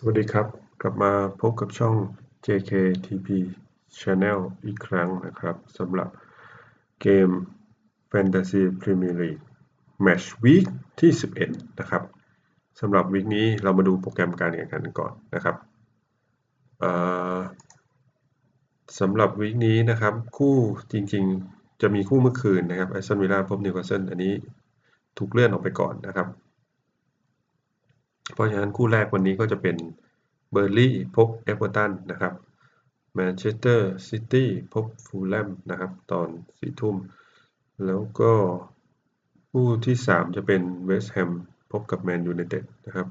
สวัสดีครับ กลับมาพบกับช่อง JKTP Channel อีกครั้งนะครับสำหรับเกม Fantasy Premier League Match Week ที่ 11 นะครับสำหรับวีคนี้เรามาดูโปรแกรมการแข่งขันกันก่อนนะครับสำหรับวีคนี้นะครับ คู่จริงๆ จะมีคู่เมื่อคืนนะครับไอซอนวิลล่าพบนิวคาสเซิลอันนี้ถูกเลื่อนออกไปก่อนนะครับ เพราะฉะนั้นคู่แรกวันนี้ก็จะเป็นเบอร์ลี่พบเอเวอร์ตันนะครับแมนเชสเตอร์ซิตี้พบฟูลแลมนะครับ ตอนสี่ทุ่ม แล้วก็คู่ที่ 3 จะเป็นเวสต์แฮมพบกับแมนยูไนเต็ดนะครับ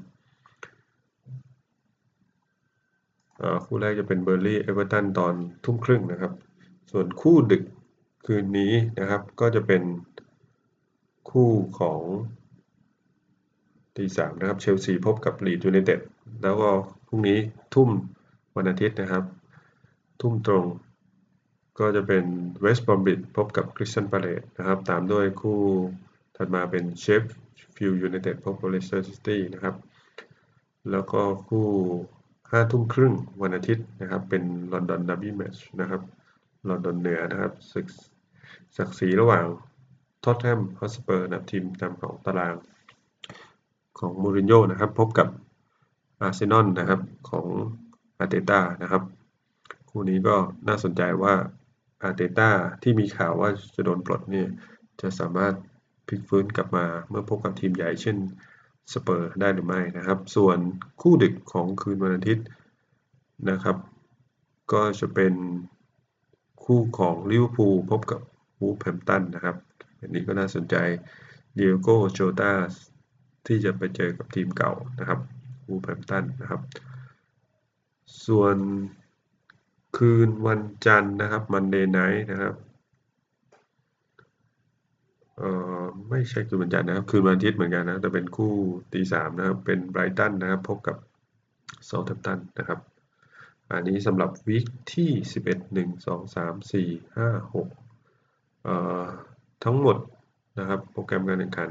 คู่แรกจะเป็นเบอร์ลี่เอเวอร์ตันตอนทุ่มครึ่งนะครับ ส่วนคู่ดึกคืนนี้นะครับก็จะเป็นคู่ของ ตีสามนะครับเชลซีพบกับลีดยูไนเต็ดแล้วก็พรุ่งนี้ทุ่มวันอาทิตย์นะครับ ทุ่มตรงก็จะเป็นเวสต์บอมบิดพบกับคริสตันพาเลตนะครับ ตามด้วยคู่ถัดมาเป็นเชฟฟิลด์ยูไนเต็ดพบกับเลสเตอร์ซิตี้นะครับ แล้วก็คู่ห้าทุ่มครึ่งวันอาทิตย์นะครับ เป็นลอนดอนดับบี้แมชนะครับลอนดอนเหนือนะครับศึกศักดิ์ศรีระหว่างท็อตแฮมฮอสเปอร์นะทีมตามของตาราง ของมูรินโญ่นะครับ พบกับอาร์เซนอลนะครับของอาร์เตต้านะครับ คู่นี้ก็น่าสนใจว่าอาร์เตต้าที่มีข่าวว่าจะโดนปลดเนี่ยจะสามารถพลิกฟื้นกลับมาเมื่อพบกับทีมใหญ่เช่นสเปอร์ได้หรือไม่นะครับ ส่วนคู่ดึกของคืนวันอาทิตย์นะครับ ก็จะเป็นคู่ของลิเวอร์พูลพบกับวูฟแฮมตันนะครับ อันนี้ก็น่าสนใจเดียโก้โจตา ที่จะไปเจอกับทีมเก่านะครับวูแพมตันนะครับ ส่วนคืนวันจันทร์นะครับมันเดย์ไนท์นะครับเอ่อไม่ใช่คืนวันจันทร์นะครับ คืนวันอาทิตย์เหมือนกันนะ แต่เป็นคู่ตีสามนะครับ เป็นไบรตันนะครับ พบกับเซาท์แฮมป์ตันนะครับ อันนี้สำหรับวีคที่สิบเอ็ดหนึ่งสองสามสี่ห้าหกเอ่อทั้งหมดนะครับ โปรแกรมการแข่งขัน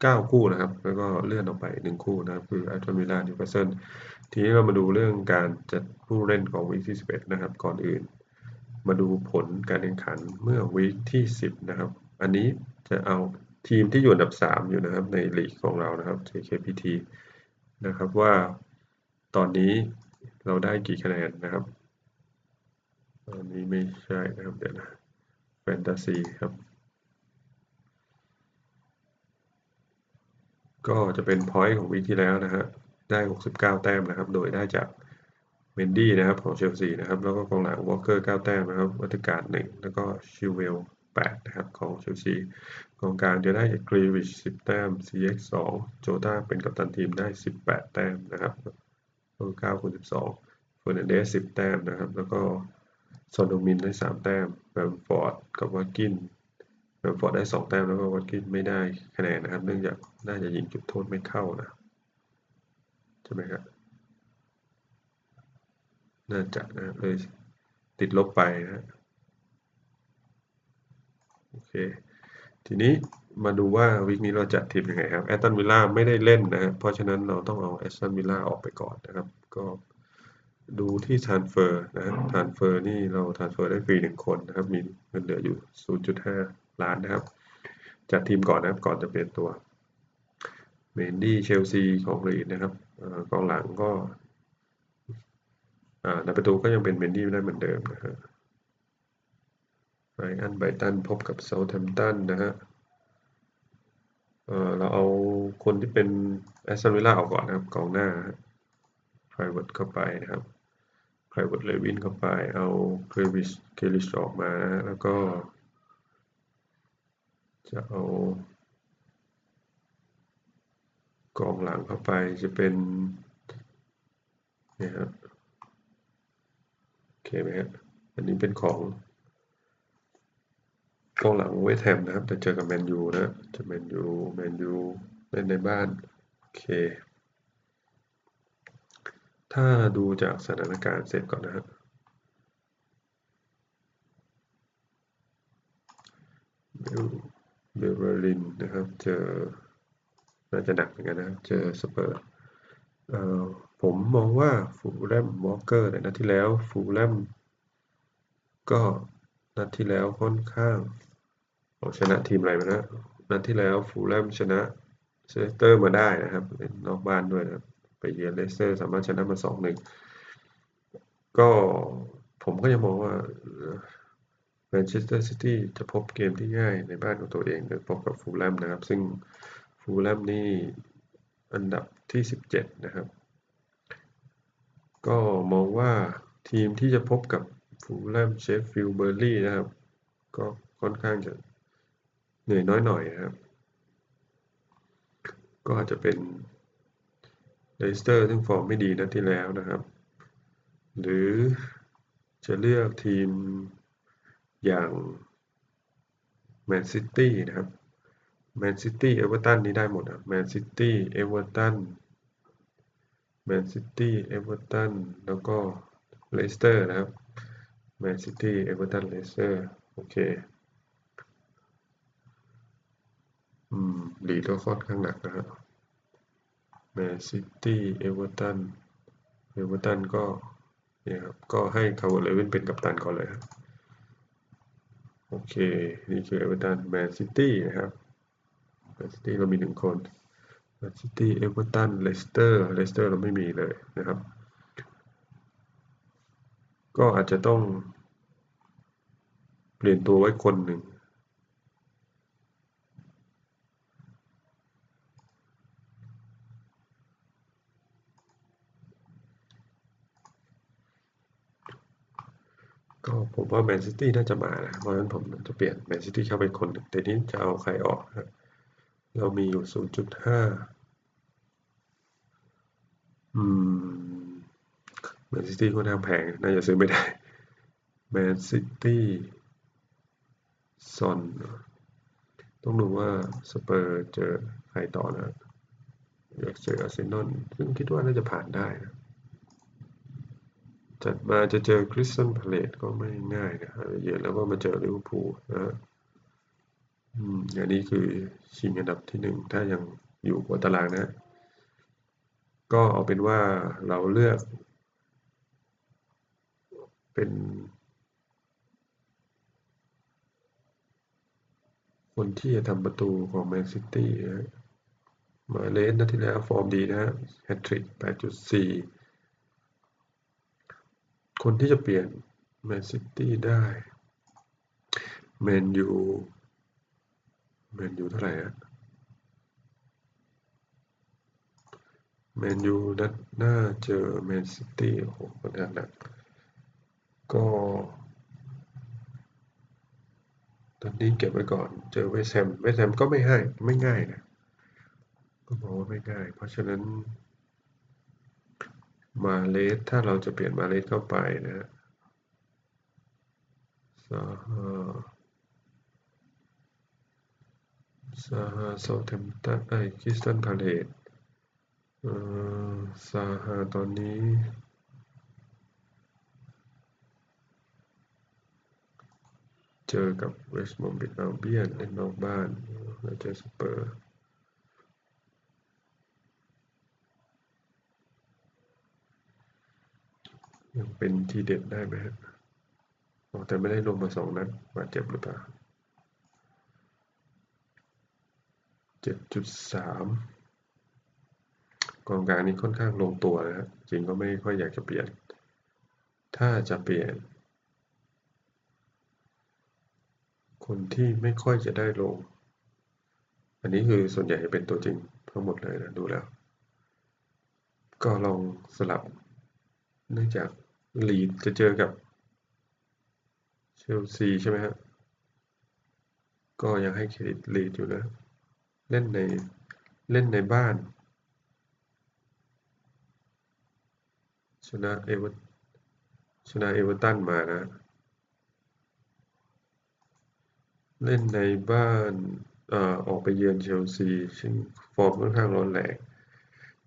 เก้าคู่นะครับ แล้วก็เลื่อนออกไปหนึ่งคู่นะครับ คืออัลตันวิลลานิวคาสเซิลทีนี้เรามาดูเรื่องการจัดผู้เล่นของวีคที่11นะครับ ก่อนอื่น มาดูผลการแข่งขันเมื่อวีคที่10นะครับ อันนี้จะเอาทีมที่อยู่อันดับ3อยู่นะครับในลีกของเรานะครับ JKPT นะครับว่าตอนนี้เราได้กี่คะแนนนะครับ ตอนนี้ไม่ใช่นะครับเดี๋ยวนะแฟนตาซีครับ ก็จะเป็นพอยต์ของวีคที่แล้วนะฮะได้ 69 แต้มนะครับ โดยได้จากเมนดี้นะครับของเชลซีนะครับ แล้วก็กองหลังวอลเกอร์ 9 แต้มนะครับวัตการ์1แล้วก็ชิวเวล 8 นะครับของเชลซีกองกลางจะได้กรีวิช 10 แต้ม CX 2โจตาเป็นกัปตันทีมได้ 18 แต้มนะครับก็9คูณ12เฟอร์นันเดส 10 แต้มนะครับ แล้วก็ซอนโดมินได้ 3 แต้มแบมฟอร์ดกับวากินเบลฟอร์ดได้สองแต้มแล้วก็วัตกินไม่ได้คะแนนนะครับ เนื่องจาก น่าจะยิงจุดโทษไม่เข้านะ ใช่ไหมครับน่าจะนะเลยติดลบไปนะโอเค ทีนี้มาดูว่าวิกนี้เราจะทีมยังไงครับแอตตันวิลล่าไม่ได้เล่นนะเพราะฉะนั้นเราต้องเอาแอตตันวิลล่าออกไปก่อนนะครับ ก็ดูที่ทรานเฟอร์นะทรานเฟอร์นี่เราทรานเฟอร์ได้ฟรีหนึ่งคนนะครับ มีเงินเหลืออยู่ 0.5 ล้านนะครับ จัดทีมก่อนนะครับ ก่อนจะเปลี่ยนตัว เมนดี้เชลซีของลีดนะครับกองหลังก็ในประตูก็ยังเป็นเมนดี้ได้เหมือนเดิมนะฮะไรอันไบตันพบกับเซาท์แฮมป์ตันนะฮะเราเอาคนที่เป็นแอสตันวิลล่าออกก่อนนะครับกองหน้าไพรเวตเข้าไปนะครับไพรเวตเลวินเข้าไป เอาเครวิสเคลิชออกมานะแล้วก็ จะเอา กองหลังเข้าไปจะเป็นนี่ครับโอเคไหมครับอันนี้เป็นของกองหลังเวทแฮมนะครับจะเจอกับแมนยูนะจะแมนยูแมนยูเล่นในบ้านโอเค ถ้าดูจากสถานการณ์เสร็จก่อนนะครับเบลเบลเบอร์ลินนะครับเจอ น่าจะหนักเหมือนกันนะเจอสเปอร์ผมมองว่าฟูลแลมวอลเกอร์ในนัดที่แล้วฟูลแลมก็นัดที่แล้วค่อนข้างเอาชนะทีมอะไรมานะนัดที่แล้วฟูลแลมชนะเลสเตอร์มาได้นะครับเล่นนอกบ้านด้วยนะครับไปเยือนเลสเตอร์สามารถชนะมาสองหนึ่งก็ผมก็ยังมองว่าแมนเชสเตอร์ซิตี้จะพบเกมที่ง่ายในบ้านของตัวเองโดยพบกับฟูลแลมนะครับ ซึ่ง ฟูลแลมนี่อันดับที่ 17 นะครับ ก็มองว่าทีมที่จะพบกับฟูลแลมเชฟฟิลเบอร์ลี่นะครับ ก็ค่อนข้างจะเหนื่อยน้อยหน่อยนะครับ ก็อาจจะเป็นเลสเตอร์ซึ่งฟอร์มไม่ดีนัดที่แล้วนะครับ หรือจะเลือกทีมอย่างแมนซิตี้นะครับ แมนซิตี้เอเวอร์ตันนี้ได้หมดอะแมนซิตี้เอเวอร์ตันแมนซิตี้เอเวอร์ตันแล้วก็เลสเตอร์นะครับแมนซิตี้เอเวอร์ตันเลสเตอร์โอเคอืมลีดก็ค่อนข้างหนักนะครับแมนซิตี้เอเวอร์ตันเอเวอร์ตันก็เนี่ยครับก็ให้คาร์เวเลวินเป็นกัปตันก่อนเลยครับโอเค นี่คือเอเวอร์ตันแมนซิตี้นะครับ นซิตี้เรามีหนึ่งคนแมนซิตี้เอเวอร์ตันเลสเตอร์เลสเตอร์เราไม่มีเลยนะครับ ก็อาจจะต้อง เปลี่ยนตัวไว้คนหนึ่งก็ผมว่าแมนซิตี้น่าจะมานะเพราะฉะนั้นผมจะเปลี่ยนแมนซิตี้เข้าไปคนหนึ่งแต่นี้จะเอาใครออกครับ เรามีอยู่ 0.5 อืมแมนซิตี้ค่อนข้างแพง น่าจะซื้อไม่ได้แมนซิตี้ซอน ต้องดูว่าสเปอร์เจอใครต่อนะอยากเจออาร์เซนอลซึ่งคิดว่าน่าจะผ่านได้นะจัดมาจะเจอคริสตันพาเลตก็ไม่ง่ายนะเยอะแล้วก็มาเจอลิเวอร์พูลนะ อืมอันนี้คือชิงอันดับที่หนึ่งถ้ายังอยู่บนตารางนะ ก็เอาเป็นว่าเราเลือก เป็น คนที่จะทำประตูของแมนซิตี้นะมาเลสนัดที่แล้วฟอร์มดีนะฮะแฮตทริก8.4 คนที่จะเปลี่ยนแมนซิตี้ได้แมนยู แมนยูเท่าไหร่ฮะแมนยูนัดหน้าเจอแมนซิตี้โอ้โหค่อนข้างหนักก็ตอนนี้เก็บไว้ก่อน เจอเวสแฮมเวสแฮมก็ไม่ให้ไม่ง่ายนะก็บอกว่าไม่ง่าย เพราะฉะนั้น มาเลสถ้าเราจะเปลี่ยนมาเลสเข้าไปนะฮะ ซาฮาซาฮาโซเทมตันไอคิสตันพาเลตเอ่อซาฮาตอนนี้เจอกับเวสต์บรอมบิชอัลเบียนเล่นนอกบ้านแล้วเจอสเปอร์ ยังเป็นทีเด็ดได้ไหมฮะแต่ไม่ได้ลงมาสองนัดบาดเจ็บหรือเปล่า เจ็ดจุดสามกองกลางนี้ค่อนข้างลงตัวนะฮะจริงก็ไม่ค่อยอยากจะเปลี่ยน ถ้าจะเปลี่ยน คนที่ไม่ค่อยจะได้ลง อันนี้คือส่วนใหญ่เป็นตัวจริงทั้งหมดเลยนะดูแล้ว ก็ลองสลับ เนื่องจากลีดจะเจอกับเชลซีใช่ไหมฮะก็ยังให้เครดิตลีดอยู่นะ เล่นในเล่นในบ้านชนะเอเวอร์ชนะเอเวอร์ตันมานะ เล่นในบ้านอ่าออกไปเยือนเชลซีซึ่งฟอร์มค่อนข้างร้อนแรง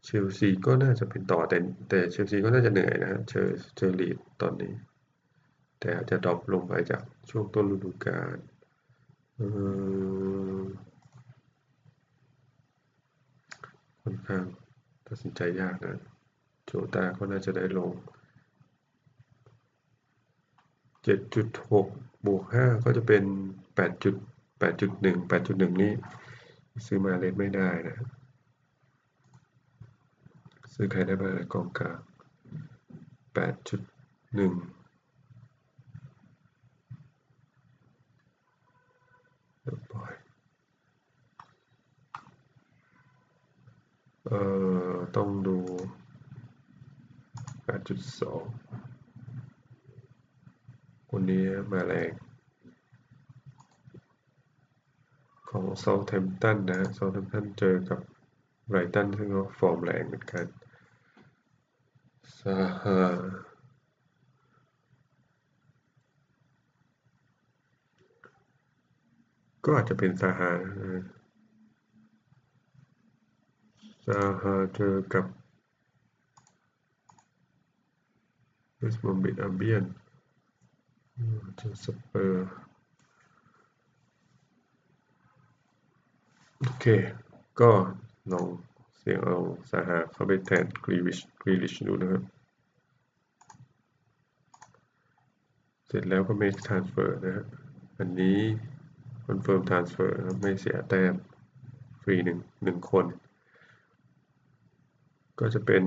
เชลซีก็น่าจะเป็นต่อแต่แต่เชลซีก็น่าจะเหนื่อยนะฮะเจอเจอลีดตอนนี้ แต่อาจจะดรอปลงไปจากช่วงต้นฤดูกาลเออ ค่อนข้างตัดสินใจยากนะ โจตาก็น่าจะได้ลง 7.6 บวก 5 ก็จะเป็น 8 8.1 8.1 นี้ซื้อมาเล่นไม่ได้นะ ซื้อใครได้บ้างกองกลาง8.1ปล่อย เอ่อต้องดู8.2คนนี้มาแรงของเซาท์แ m มตันนะเซาท์แ m มตันเจอกับไรตันซึ่งก็ฟอร์มแรงเหมือนกันซาฮาก็อาจจะเป็นซาฮา ซาฮาเจอกับเวสต์บรอมบิดอัลเบียนเจอสเปอร์โอเค ก็ลองเสียงเอาซาฮาเข้าไปแทนกรีวิชกรีลิชดูนะครับ เสร็จแล้วก็ make transfer นะครับอันนี้ confirm transfer นะครับไม่เสียแต้มฟรีหนึ่งหนึ่งคน ก็จะเป็น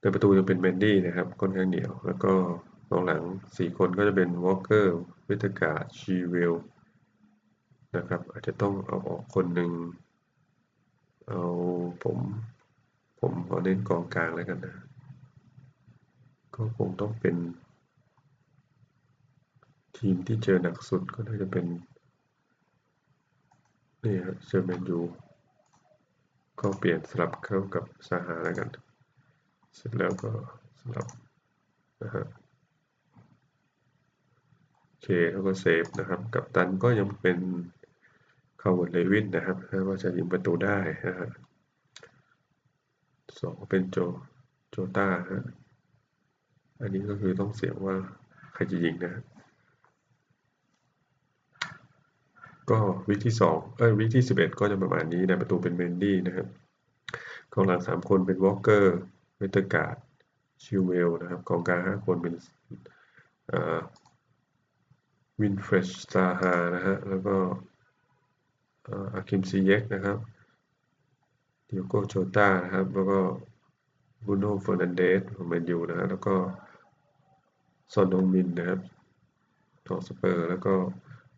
ในประตูจะเป็นเมนดี้นะครับค่อนข้างเหนียว แล้วก็กองหลัง 4 คนก็จะเป็นวอลเกอร์วิทกาชีเวลนะครับ อาจจะต้องเอาออกคนหนึ่งเอาผมผมขอเน้นกองกลางแล้วกันนะ ก็คงต้องเป็น ทีมที่เจอหนักสุดก็น่าจะเป็น นี่ครับเจอแมนยู ก็เปลี่ยนสลับเข้ากับสหาแล้วกัน เสร็จแล้วก็สลับนะฮะโอเคแล้วก็เซฟนะครับ กับตันก็ยังเป็นคาววิร์ดเลวินนะครับว่าจะยิงประตูได้นะฮะสองเป็นโจโจต้าฮะอันนี้ก็คือต้องเสียงว่าใครจะยิงนะ ก็วิกที่สองเอ้ยวิกที่สิบเอ็ดก็จะประมาณนี้นะประตูเป็นเมนดี้นะครับกองหลังสามคนเป็นวอลเกอร์เวเตอร์การ์ดชิวเวลนะครับกองกลางห้าคนเป็นวินเฟรชซาฮานะฮะแล้วก็อาคิมซีเยกนะครับเดียโกโจตานะครับแล้วก็บูโน่เฟอร์นันเดสของแมนยูนะฮะแล้วก็ซอนดงมินนะครับของสเปอร์ แล้วก็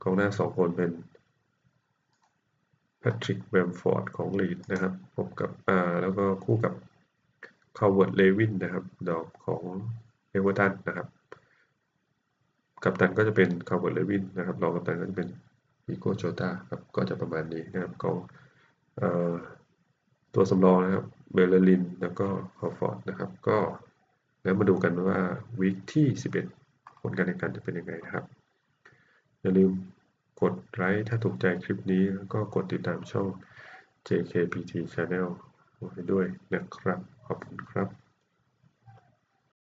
กองหน้าสองคนเป็น แพทริกแบมฟอร์ดของลีดนะครับพบกับอ่าแล้วก็คู่กับคาวเวิร์ดเลวินนะครับดอกของเอเวอร์ตันนะครับ กัปตันก็จะเป็นคาวเวิร์ดเลวินนะครับรองกัปตันก็จะเป็นอีโกโจตาครับก็จะประมาณนี้นะครับของตัวสำรองนะครับเบลลินแล้วก็คอฟอร์ดนะครับ ก็แล้วมาดูกันว่าวีคที่ 11 ผลการแข่งขันจะเป็นยังไงนะครับ อย่าลืม กดไลค์ถ้าถูกใจคลิปนี้แล้วก็กดติดตามช่อง JKPT Channel ไว้ด้วยนะครับ ขอบคุณครับ